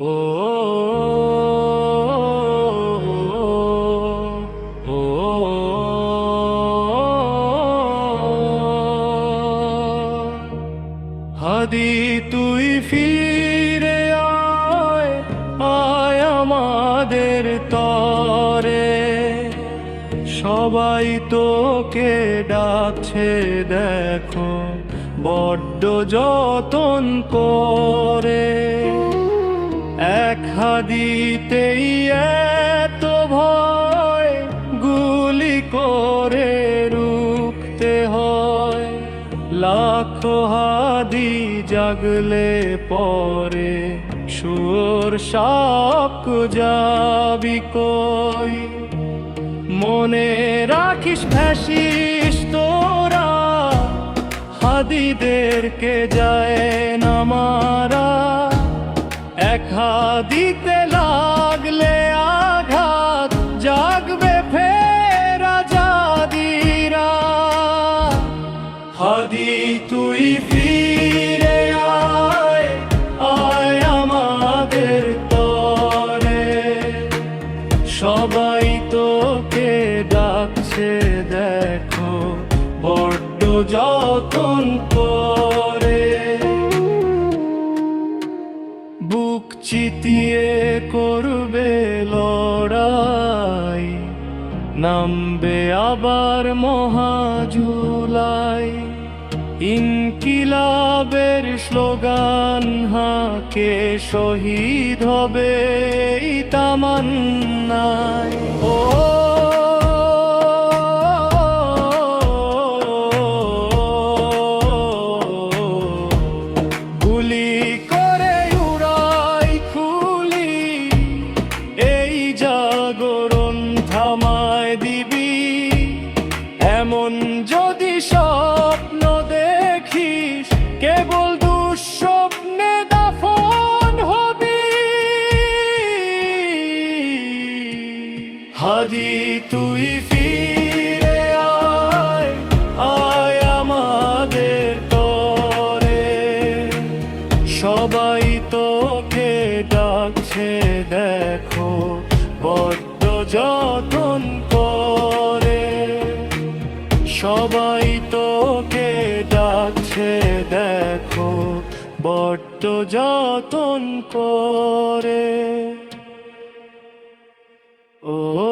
হাদি তুই ফিরে আয় আয় আমাদের তরে সবাই তোকে ডাকছে দেখো বড্ড যতন করে এক হাদিতেই এত ভয়, গুলি করে রুখতে হয়। লাখো হাদি জাগলে পরে সুর সাপ যাবি কই? মনে রাখিস ভ্যাসিস তোরা, হাদিদেরকে যায় না এক হাদিতে লাগলে আঘাত, জাগবে ফের আজাদিরা। হাদি, তুই ফিরে আয় আয় আমাদের তরে। সবাই তোকে ডাকছে, দেখো বড্ড যতন করে। নামবে আবার মহাজুলাই। ইনকিলাবের স্লোগান হাকে শহীদ হবে তামান্নায়। ও এমন যদি স্বপ্ন দেখিস, কেবল দুঃস্বপ্নে দাফন হবি। হাজি, তুই আয় সবাই দেখো বড্ড যতন সবাই তোকে ডাকছে দেখো বড্ড যতন করে। ও